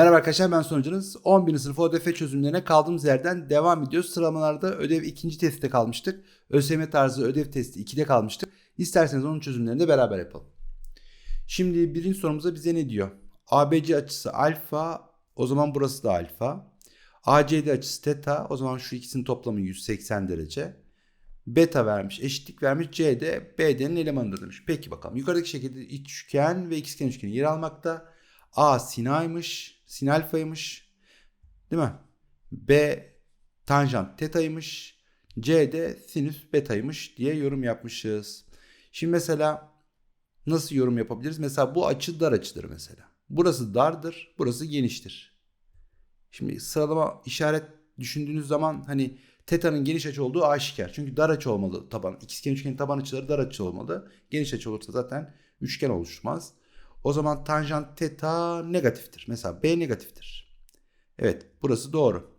Merhaba arkadaşlar ben sonucunuz 11. sınıf ODF çözümlerine kaldığımız yerden devam ediyoruz. Sıralamalarda ödev ikinci testte kalmıştık. ÖSYM tarzı ödev testi 2'de kalmıştık. İsterseniz onun çözümlerini de beraber yapalım. Şimdi birinci sorumuza bize ne diyor? ABC açısı alfa o zaman burası da alfa. ACD açısı teta o zaman şu ikisinin toplamı 180 derece. Beta vermiş, eşitlik vermiş. CD BD'nin elemanıdır demiş. Peki bakalım. Yukarıdaki şekilde iç üçgen ve ikizkenar üçgeni yer almakta. A sin A'ymış, sin alfaymış. Değil mi? B tanjant tetaymış. C de sinüs betaymış diye yorum yapmışız. Şimdi mesela nasıl yorum yapabiliriz? Mesela bu açı dar açıdır mesela. Burası dardır, burası geniştir. Şimdi sıralama işaret düşündüğünüz zaman hani teta'nın geniş açı olduğu aşikar. Çünkü dar açı olmalı taban. İkizkenar üçgenin taban açıları dar açı olmalı. Geniş açı olursa zaten üçgen oluşmaz. O zaman tanjant teta negatiftir. Mesela B negatiftir. Evet burası doğru.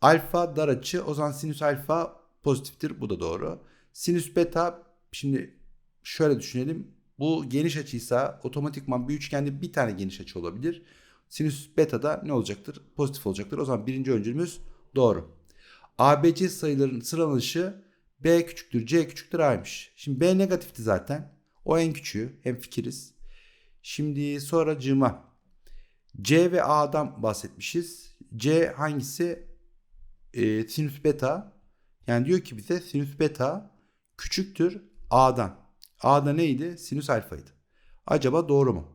Alfa dar açı o zaman sinüs alfa pozitiftir. Bu da doğru. Sinüs beta şimdi şöyle düşünelim. Bu geniş açıysa otomatikman bir üçgende bir tane geniş açı olabilir. Sinüs beta da ne olacaktır? Pozitif olacaktır. O zaman birinci öncülümüz doğru. ABC sayıların sıralanışı B küçüktür C küçüktür A'ymış. Şimdi B negatifti zaten. O en küçüğü. Hem fikiriz. Şimdi sonra cıma. C ve A'dan bahsetmişiz. C hangisi? Ee, sinüs beta. Yani diyor ki bize sinüs beta küçüktür A'dan. A'da neydi? Sinüs alfaydı. Acaba doğru mu?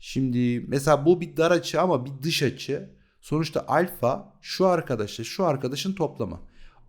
Şimdi mesela bu bir dar açı ama bir dış açı. Sonuçta alfa şu arkadaşla şu arkadaşın toplamı.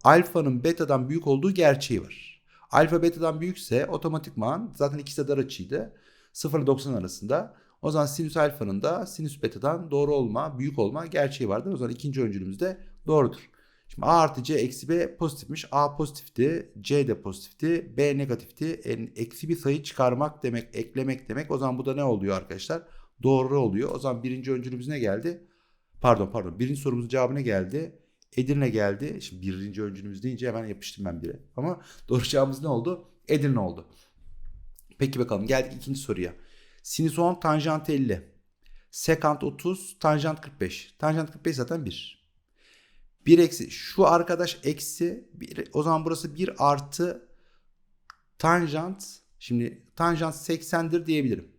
Alfanın beta'dan büyük olduğu gerçeği var. Alfa beta'dan büyükse otomatikman zaten ikisi de dar açıydı. 0 ile 90 arasında. O zaman sinüs alfanın da sinüs beta'dan doğru olma, büyük olma gerçeği vardır. O zaman ikinci öncülümüz de doğrudur. Şimdi A artı C eksi B pozitifmiş. A pozitifti, C de pozitifti, B negatifti. En, eksi bir sayı çıkarmak demek, eklemek demek. O zaman bu da ne oluyor arkadaşlar? Doğru oluyor. O zaman birinci öncülümüz ne geldi? Pardon pardon. Birinci sorumuzun cevabı ne geldi? Edirne geldi. Şimdi birinci öncülümüz deyince hemen yapıştım ben bire. Ama doğru ne oldu? Edirne oldu. Peki bakalım geldik ikinci soruya. Sinüs 10 tanjant 50. Sekant 30 tanjant 45. Tanjant 45 zaten 1. 1 eksi şu arkadaş eksi 1, o zaman burası 1 artı tanjant şimdi tanjant 80'dir diyebilirim.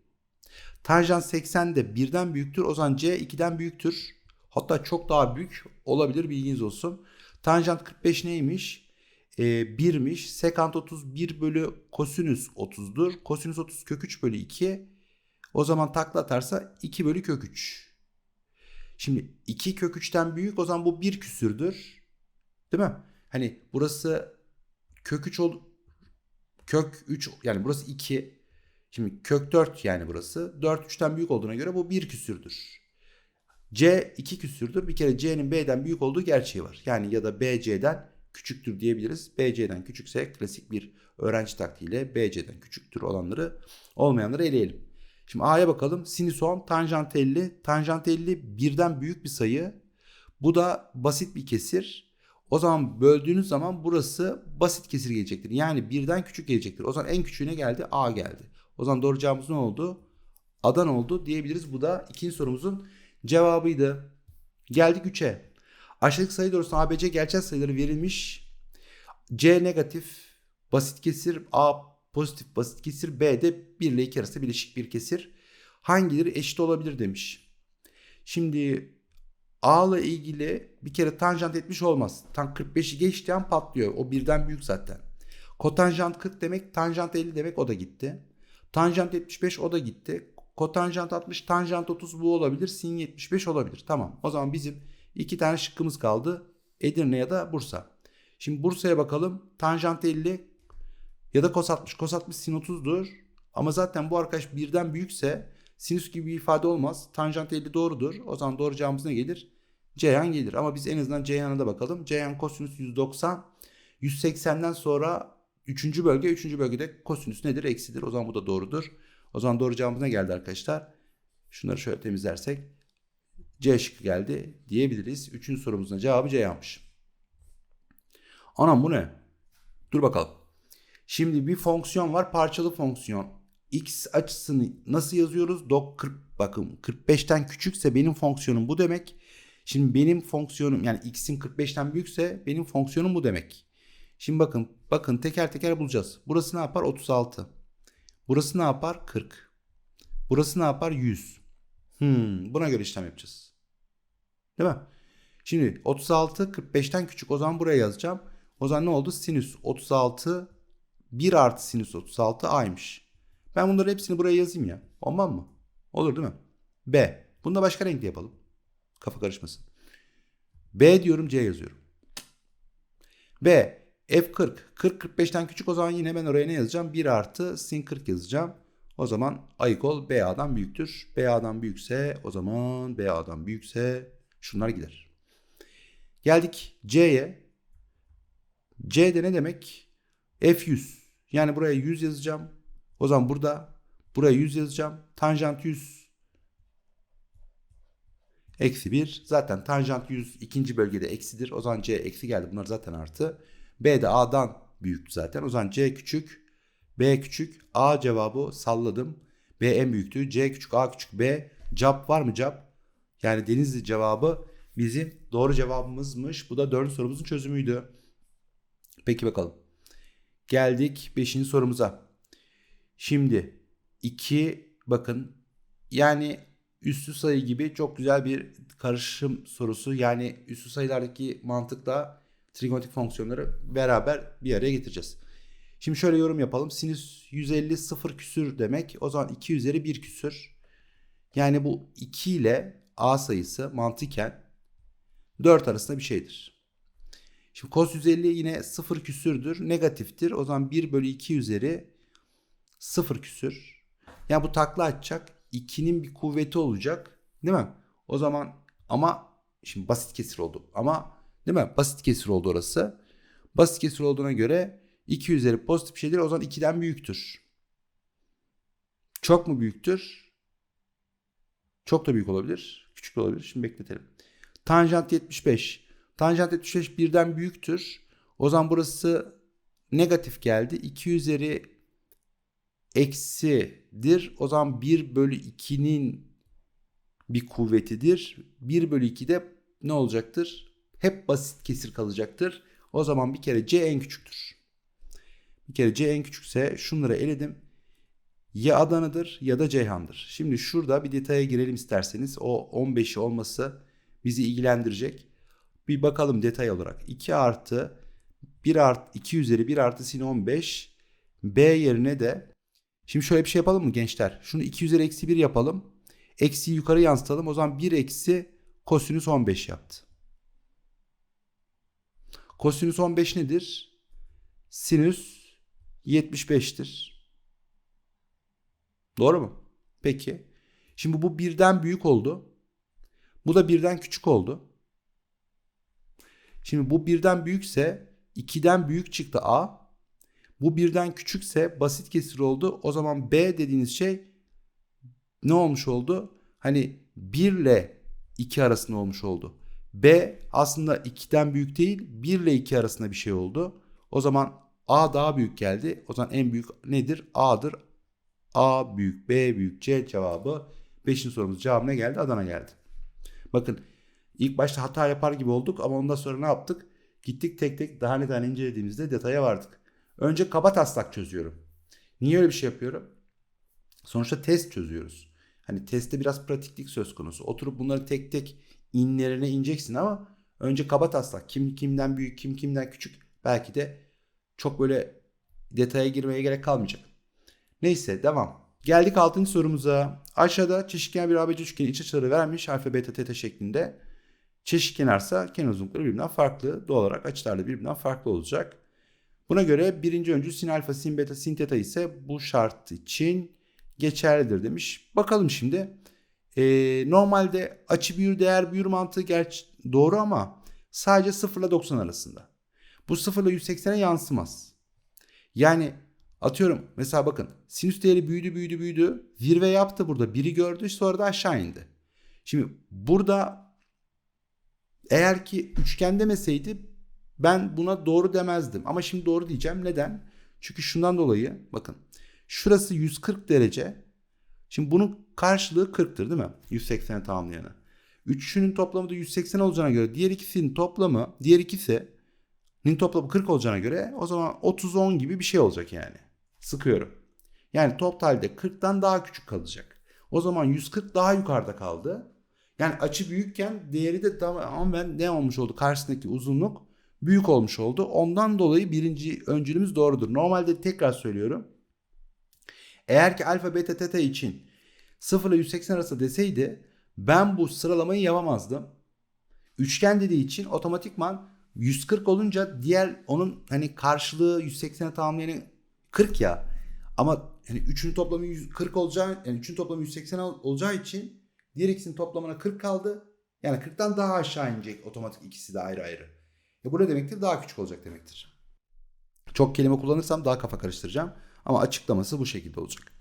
Tanjant 80 de 1'den büyüktür. O zaman C 2'den büyüktür. Hatta çok daha büyük olabilir bilginiz olsun. Tanjant 45 neymiş? Ee, 1'miş. Sekant 31 bölü kosinüs 30'dur. Kosinüs 30 kök 3 bölü 2. O zaman takla atarsa 2 bölü kök 3. Şimdi 2 kök 3'ten büyük o zaman bu 1 küsürdür. Değil mi? Hani burası kök 3 ol kök 3 yani burası 2. Şimdi kök 4 yani burası. 4 3'ten büyük olduğuna göre bu 1 küsürdür. C 2 küsürdür. Bir kere C'nin B'den büyük olduğu gerçeği var. Yani ya da BC'den küçüktür diyebiliriz. BC'den küçükse klasik bir öğrenci taktiğiyle BC'den küçüktür olanları olmayanları eleyelim. Şimdi A'ya bakalım. Sinüs 10 tanjant 50. Tanjant 50 birden büyük bir sayı. Bu da basit bir kesir. O zaman böldüğünüz zaman burası basit kesir gelecektir. Yani birden küçük gelecektir. O zaman en küçüğüne geldi A geldi. O zaman doğru cevabımız ne oldu? Adan oldu diyebiliriz. Bu da ikinci sorumuzun cevabıydı. Geldik 3'e. Aşağıdaki sayı doğrusunda ABC gerçel sayıları verilmiş. C negatif basit kesir, A pozitif basit kesir, B de 1 ile 2 arasında bileşik bir kesir. Hangileri eşit olabilir demiş. Şimdi A ile ilgili bir kere tanjant etmiş olmaz. Tam 45'i geçtiği an patlıyor. O birden büyük zaten. Kotanjant 40 demek, tanjant 50 demek o da gitti. Tanjant 75 o da gitti. Kotanjant 60, tanjant 30 bu olabilir. Sin 75 olabilir. Tamam. O zaman bizim iki tane şıkkımız kaldı. Edirne ya da Bursa. Şimdi Bursa'ya bakalım. Tanjant 50 ya da kos 60. Kos 60 sin 30'dur. Ama zaten bu arkadaş birden büyükse sinüs gibi bir ifade olmaz. Tanjant 50 doğrudur. O zaman doğru cevabımız ne gelir? Ceyhan gelir. Ama biz en azından Ceyhan'a da bakalım. Ceyhan kosinüs 190. 180'den sonra 3. bölge. 3. bölgede kosinüs nedir? Eksidir. O zaman bu da doğrudur. O zaman doğru cevabımız ne geldi arkadaşlar? Şunları şöyle temizlersek C şıkkı geldi diyebiliriz. Üçüncü sorumuzun cevabı C yapmış. Anam bu ne? Dur bakalım. Şimdi bir fonksiyon var parçalı fonksiyon. x açısını nasıl yazıyoruz? Dok 40 bakın 45'ten küçükse benim fonksiyonum bu demek. Şimdi benim fonksiyonum yani x'in 45'ten büyükse benim fonksiyonum bu demek. Şimdi bakın bakın teker teker bulacağız. Burası ne yapar? 36. Burası ne yapar? 40. Burası ne yapar? 100. Hmm, buna göre işlem yapacağız. Değil mi? Şimdi 36 45'ten küçük. O zaman buraya yazacağım. O zaman ne oldu? Sinüs 36 1 artı sinüs 36 a'ymış. Ben bunları hepsini buraya yazayım ya. Olmaz mı? Olur değil mi? B. Bunu da başka renkli yapalım. Kafa karışmasın. B diyorum C yazıyorum. B. F40. 40 45'ten küçük o zaman yine ben oraya ne yazacağım? 1 artı sin 40 yazacağım. O zaman ayık ol BA'dan büyüktür. BA'dan büyükse o zaman BA'dan büyükse şunlar gider. Geldik C'ye. C'de ne demek? F100. Yani buraya 100 yazacağım. O zaman burada buraya 100 yazacağım. Tanjant 100 eksi 1. Zaten tanjant 100 ikinci bölgede eksidir. O zaman C eksi geldi. Bunlar zaten artı. B de A'dan büyüktü zaten. O zaman C küçük. B küçük. A cevabı salladım. B en büyüktü. C küçük. A küçük. B. Cap var mı cap? Yani Denizli cevabı bizim doğru cevabımızmış. Bu da dördüncü sorumuzun çözümüydü. Peki bakalım. Geldik 5. sorumuza. Şimdi 2 bakın yani üstü sayı gibi çok güzel bir karışım sorusu. Yani üstü sayılardaki mantıkla trigonometrik fonksiyonları beraber bir araya getireceğiz. Şimdi şöyle yorum yapalım. Sinüs 150 sıfır küsür demek. O zaman 2 üzeri 1 küsür. Yani bu 2 ile a sayısı mantıken 4 arasında bir şeydir. Şimdi cos 150 yine 0 küsürdür. Negatiftir. O zaman 1 bölü 2 üzeri 0 küsür. Yani bu takla atacak. 2'nin bir kuvveti olacak. Değil mi? O zaman ama şimdi basit kesir oldu. Ama değil mi? Basit kesir oldu orası. Basit kesir olduğuna göre 2 üzeri pozitif şeydir. O zaman 2'den büyüktür. Çok mu büyüktür? Çok da büyük olabilir. Küçük olabilir. Şimdi bekletelim. Tanjant 75. Tanjant 75 birden büyüktür. O zaman burası negatif geldi. 2 üzeri eksidir. O zaman 1 bölü 2'nin bir kuvvetidir. 1 bölü 2 de ne olacaktır? Hep basit kesir kalacaktır. O zaman bir kere C en küçüktür. Bir kere C en küçükse şunları eledim. Ya Adana'dır ya da Ceyhan'dır. Şimdi şurada bir detaya girelim isterseniz. O 15'i olması bizi ilgilendirecek. Bir bakalım detay olarak. 2 artı 1 artı 2 üzeri 1 artı sin 15 B yerine de şimdi şöyle bir şey yapalım mı gençler? Şunu 2 üzeri eksi 1 yapalım. Eksiyi yukarı yansıtalım. O zaman 1 eksi kosinüs 15 yaptı. Kosinüs 15 nedir? Sinüs 75'tir. Doğru mu? Peki. Şimdi bu birden büyük oldu. Bu da birden küçük oldu. Şimdi bu birden büyükse 2'den büyük çıktı A. Bu birden küçükse basit kesir oldu. O zaman B dediğiniz şey ne olmuş oldu? Hani 1 ile 2 arasında olmuş oldu. B aslında 2'den büyük değil 1 ile 2 arasında bir şey oldu. O zaman A daha büyük geldi. O zaman en büyük nedir? A'dır. A büyük, B büyük, C cevabı 5. sorumuz cevabı ne geldi? Adana geldi. Bakın ilk başta hata yapar gibi olduk ama ondan sonra ne yaptık? Gittik tek tek daha ne tane incelediğimizde detaya vardık. Önce kaba taslak çözüyorum. Niye öyle bir şey yapıyorum? Sonuçta test çözüyoruz. Hani testte biraz pratiklik söz konusu. Oturup bunları tek tek inlerine ineceksin ama önce kaba taslak. Kim kimden büyük, kim kimden küçük. Belki de çok böyle detaya girmeye gerek kalmayacak. Neyse devam. Geldik 6. sorumuza. Aşağıda çeşitken bir ABC üçgeni iç açıları vermiş alfa beta teta şeklinde. Çeşitkenarsa kenar uzunlukları birbirinden farklı. Doğal olarak açılar da birbirinden farklı olacak. Buna göre birinci öncül sin alfa sin beta sin teta ise bu şart için geçerlidir demiş. Bakalım şimdi. Ee, normalde açı büyür değer büyür mantığı gerçi doğru ama sadece 0 ile 90 arasında. Bu 0 ile 180'e yansımaz. Yani atıyorum mesela bakın sinüs değeri büyüdü büyüdü büyüdü. Zirve yaptı burada. Biri gördü sonra da aşağı indi. Şimdi burada eğer ki üçgen demeseydi ben buna doğru demezdim. Ama şimdi doğru diyeceğim. Neden? Çünkü şundan dolayı bakın Şurası 140 derece. Şimdi bunun karşılığı 40'tır değil mi? 180'e tamamlayanı. Üçünün toplamı da 180 olacağına göre diğer ikisinin toplamı, diğer ikisinin toplamı 40 olacağına göre o zaman 30-10 gibi bir şey olacak yani. Sıkıyorum. Yani totalde 40'tan daha küçük kalacak. O zaman 140 daha yukarıda kaldı. Yani açı büyükken değeri de tamamen ne olmuş oldu? Karşısındaki uzunluk büyük olmuş oldu. Ondan dolayı birinci öncülümüz doğrudur. Normalde tekrar söylüyorum. Eğer ki alfa beta teta için 0 ile 180 arası deseydi ben bu sıralamayı yapamazdım. Üçgen dediği için otomatikman 140 olunca diğer onun hani karşılığı 180'e tamamlayanı 40 ya. Ama hani üçünün toplamı 140 olacağı yani üçün toplamı 180 olacağı için diğer ikisinin toplamına 40 kaldı. Yani 40'tan daha aşağı inecek otomatik ikisi de ayrı ayrı. E bu ne demektir? Daha küçük olacak demektir. Çok kelime kullanırsam daha kafa karıştıracağım. Ama açıklaması bu şekilde olacak.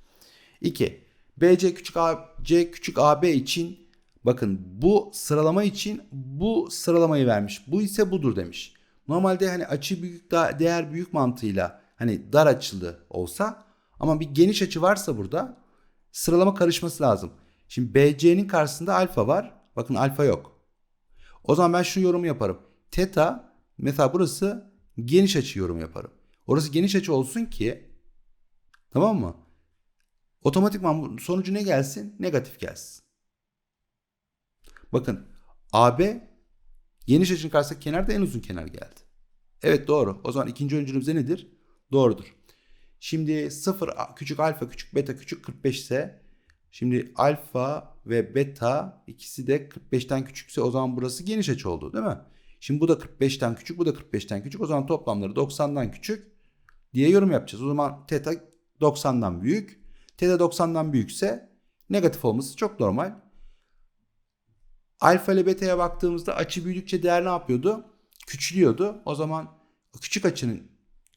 2. BC küçük A, C küçük AB için bakın bu sıralama için bu sıralamayı vermiş. Bu ise budur demiş. Normalde hani açı büyük değer büyük mantığıyla hani dar açılı olsa ama bir geniş açı varsa burada sıralama karışması lazım. Şimdi BC'nin karşısında alfa var. Bakın alfa yok. O zaman ben şu yorumu yaparım. Teta mesela burası geniş açı yorum yaparım. Orası geniş açı olsun ki tamam mı? Otomatikman sonucu ne gelsin? Negatif gelsin. Bakın AB geniş açının karşısındaki kenarda en uzun kenar geldi. Evet doğru. O zaman ikinci öncülümüz nedir? Doğrudur. Şimdi 0 küçük alfa küçük beta küçük 45 ise şimdi alfa ve beta ikisi de 45'ten küçükse o zaman burası geniş açı oldu değil mi? Şimdi bu da 45'ten küçük bu da 45'ten küçük o zaman toplamları 90'dan küçük diye yorum yapacağız. O zaman teta 90'dan büyük. Teta 90'dan büyükse negatif olması çok normal. Alfa ile beta'ya baktığımızda açı büyüdükçe değer ne yapıyordu? Küçülüyordu. O zaman küçük açının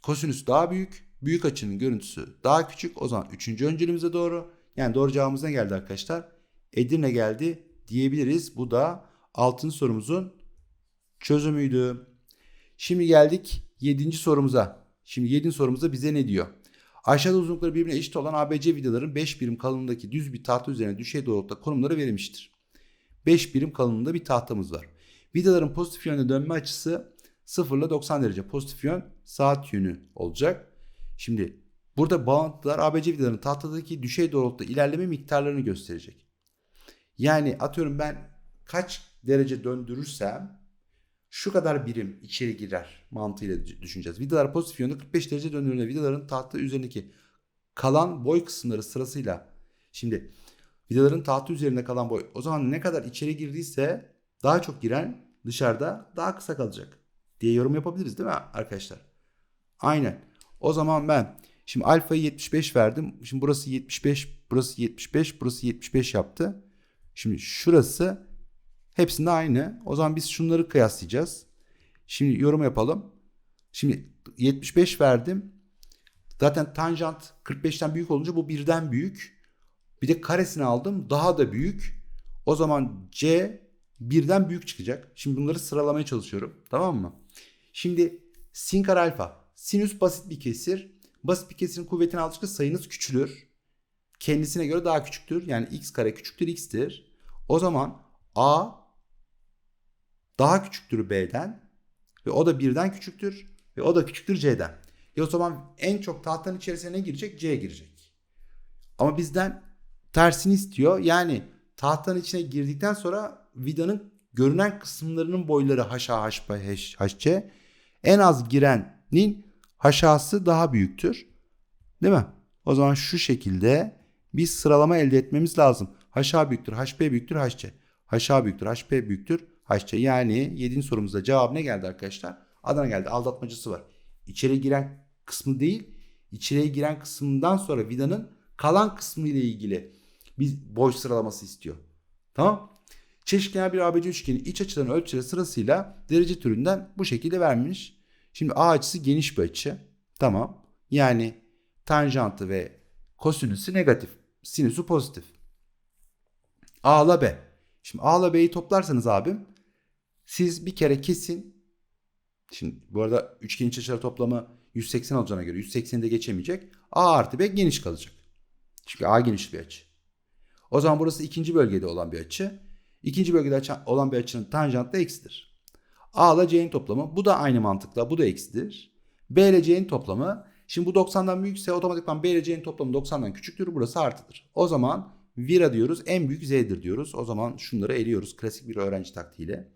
kosinüsü daha büyük. Büyük açının görüntüsü daha küçük. O zaman üçüncü öncülümüze doğru. Yani doğru cevabımız ne geldi arkadaşlar? Edirne geldi diyebiliriz. Bu da altın sorumuzun çözümüydü. Şimdi geldik 7. sorumuza. Şimdi 7. sorumuzda bize ne diyor? Aşağıda uzunlukları birbirine eşit olan ABC vidaların 5 birim kalınlığındaki düz bir tahta üzerine düşey doğrultuda konumları verilmiştir. 5 birim kalınlığında bir tahtamız var. Vidaların pozitif yönde dönme açısı 0 ile 90 derece. Pozitif yön saat yönü olacak. Şimdi burada bağıntılar ABC vidaların tahtadaki düşey doğrultuda ilerleme miktarlarını gösterecek. Yani atıyorum ben kaç derece döndürürsem şu kadar birim içeri girer mantığıyla düşüneceğiz. Vidalar pozitif yönde 45 derece döndüğünde vidaların tahta üzerindeki kalan boy kısımları sırasıyla şimdi vidaların tahta üzerinde kalan boy o zaman ne kadar içeri girdiyse daha çok giren dışarıda daha kısa kalacak diye yorum yapabiliriz değil mi arkadaşlar? Aynen. O zaman ben şimdi alfayı 75 verdim. Şimdi burası 75, burası 75, burası 75 yaptı. Şimdi şurası hepsinde aynı. O zaman biz şunları kıyaslayacağız. Şimdi yorum yapalım. Şimdi 75 verdim. Zaten tanjant 45'ten büyük olunca bu birden büyük. Bir de karesini aldım. Daha da büyük. O zaman C birden büyük çıkacak. Şimdi bunları sıralamaya çalışıyorum. Tamam mı? Şimdi sin kare alfa. Sinüs basit bir kesir. Basit bir kesirin kuvvetini aldıkça sayınız küçülür. Kendisine göre daha küçüktür. Yani x kare küçüktür x'tir. O zaman a daha küçüktür b'den ve o da birden küçüktür ve o da küçüktür c'den. E o zaman en çok tahtanın içerisine ne girecek? C girecek. Ama bizden tersini istiyor. Yani tahtanın içine girdikten sonra vidanın görünen kısımlarının boyları HA, HP, HC en az girenin haşası daha büyüktür. Değil mi? O zaman şu şekilde bir sıralama elde etmemiz lazım. HA büyüktür, HP büyüktür, HC. HA büyüktür, HP büyüktür, HC. Yani 7. sorumuzda cevap ne geldi arkadaşlar? Adana geldi. Aldatmacısı var. İçeri giren kısmı değil, içeriye giren kısmından sonra vidanın kalan kısmı ile ilgili bir boy sıralaması istiyor. Tamam? Çeşitkenar bir ABC üçgeni iç açıların ölçüleri sırasıyla derece türünden bu şekilde vermiş. Şimdi A açısı geniş bir açı. Tamam. Yani tanjantı ve kosinüsü negatif. Sinüsü pozitif. A ile B. Şimdi A ile B'yi toplarsanız abim siz bir kere kesin Şimdi bu arada üçgen iç açıları toplamı 180 olacağına göre 180'i de geçemeyecek. A artı B geniş kalacak. Çünkü A geniş bir açı. O zaman burası ikinci bölgede olan bir açı. İkinci bölgede olan bir açının tanjantı da eksidir. A ile C'nin toplamı. Bu da aynı mantıkla. Bu da eksidir. B ile C'nin toplamı. Şimdi bu 90'dan büyükse otomatikman B ile C'nin toplamı 90'dan küçüktür. Burası artıdır. O zaman Vira diyoruz. En büyük Z'dir diyoruz. O zaman şunları eliyoruz. Klasik bir öğrenci taktiğiyle.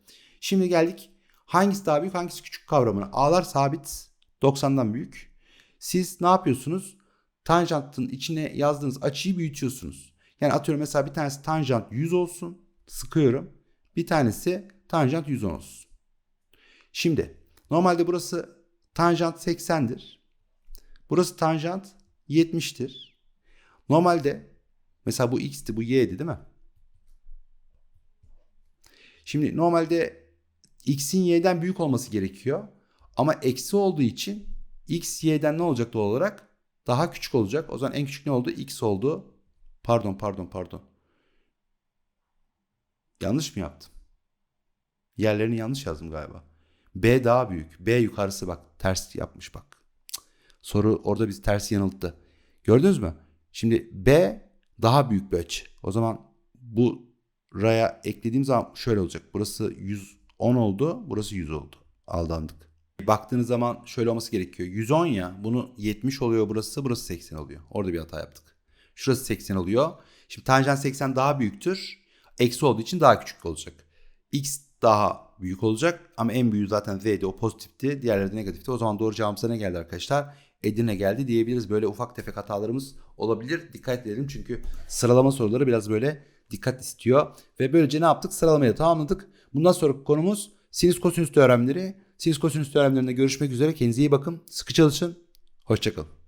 Şimdi geldik. Hangisi daha büyük hangisi küçük kavramına. A'lar sabit 90'dan büyük. Siz ne yapıyorsunuz? Tanjantın içine yazdığınız açıyı büyütüyorsunuz. Yani atıyorum mesela bir tanesi tanjant 100 olsun. Sıkıyorum. Bir tanesi tanjant 110 olsun. Şimdi normalde burası tanjant 80'dir. Burası tanjant 70'tir. Normalde mesela bu x'ti bu y'di değil mi? Şimdi normalde x'in y'den büyük olması gerekiyor. Ama eksi olduğu için x y'den ne olacak doğal olarak? Daha küçük olacak. O zaman en küçük ne oldu? x oldu. Pardon pardon pardon. Yanlış mı yaptım? Yerlerini yanlış yazdım galiba. B daha büyük. B yukarısı bak ters yapmış bak. Soru orada bizi ters yanılttı. Gördünüz mü? Şimdi B daha büyük bir açı. O zaman bu raya eklediğim zaman şöyle olacak. Burası 110 oldu. Burası 100 oldu. Aldandık. Baktığınız zaman şöyle olması gerekiyor. 110 ya bunu 70 oluyor burası. Burası 80 oluyor. Orada bir hata yaptık. Şurası 80 oluyor. Şimdi tanjant 80 daha büyüktür. Eksi olduğu için daha küçük olacak. X daha büyük olacak ama en büyüğü zaten Z'di o pozitifti. Diğerleri de negatifti. O zaman doğru cevabımıza ne geldi arkadaşlar? Edirne geldi diyebiliriz. Böyle ufak tefek hatalarımız olabilir. Dikkat edelim çünkü sıralama soruları biraz böyle dikkat istiyor. Ve böylece ne yaptık? Sıralamayı tamamladık. Bundan sonraki konumuz sinüs kosinüs teoremleri. Sinüs kosinüs teoremlerinde görüşmek üzere. Kendinize iyi bakın. Sıkı çalışın. Hoşçakalın.